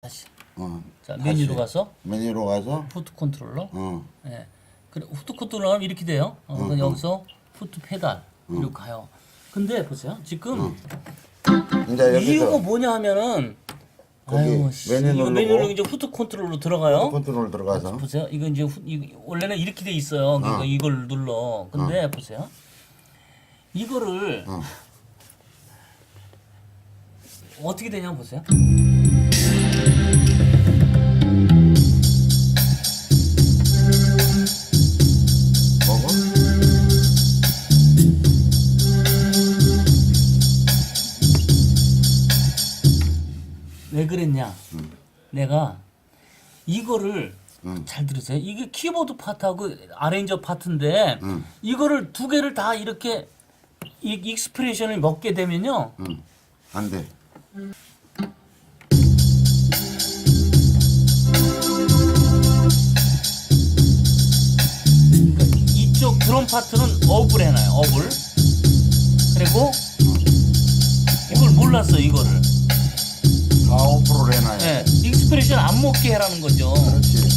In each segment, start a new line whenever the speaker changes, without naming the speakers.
다시
어.
자. 메뉴로 가서
메뉴로 가서
푸트 컨트롤러
어.
예. 그래 후트 컨트롤러 하면 이렇게 돼요. 어, 그럼 여기서 푸트 페달 이렇게 가요. 근데 보세요. 지금
이제
이유가
여기서
뭐냐 하면은
거기
아유 씨,
메뉴
이거
누르고
메뉴로 이제 후트 컨트롤로 들어가요.
컨트롤 들어가서
보세요. 이거 이제 후, 이, 원래는 이렇게 돼 있어요. 그러니까
어.
이걸 눌러. 근데 보세요. 이거를
어.
어떻게 되냐 보세요.
먹어?
왜 그랬냐? 내가 이거를
응.
잘 들으세요. 이게 키보드 파트하고 아레인저 파트인데
응.
이거를 두 개를 다 이렇게 이 익스프레션을 먹게 되면요.
응. 안 돼.
이쪽 드럼 파트는 업을 해놔요. 업을. 그리고 이걸 몰랐어 이거를.
다 오프로
네,
돼.
익스프레션 안 먹게 해라는 거죠.
그렇지.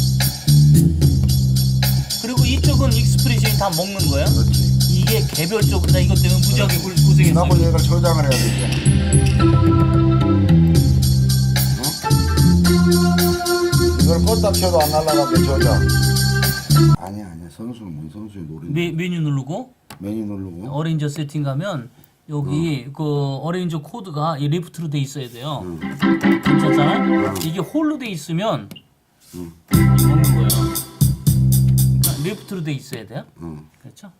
그리고 이쪽은 익스프레션이 다 먹는 거야.
그렇지.
이게 개별적으로 나 이것 때문에 무지하게 고- 고생했어요.
나고 얘가 저장을 해야 되잖 어? 껐다 켜도 안 날아가게 저장. 아니야 아니야 선수는 뭔 선수의 노래.
메, 메뉴 누르고
메뉴 누르고.
어레인저 세팅 가면 여기 그 어레인저 코드가 이 레프트로 돼 있어야 돼요.
응.
괜찮잖아? 이게 홀로 돼 있으면
응.
먹는 거예요. 그러니까 레프트로 돼 있어야 돼요.
응.
그렇죠?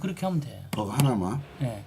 그렇게 하면 돼.
그거 하나만.
예.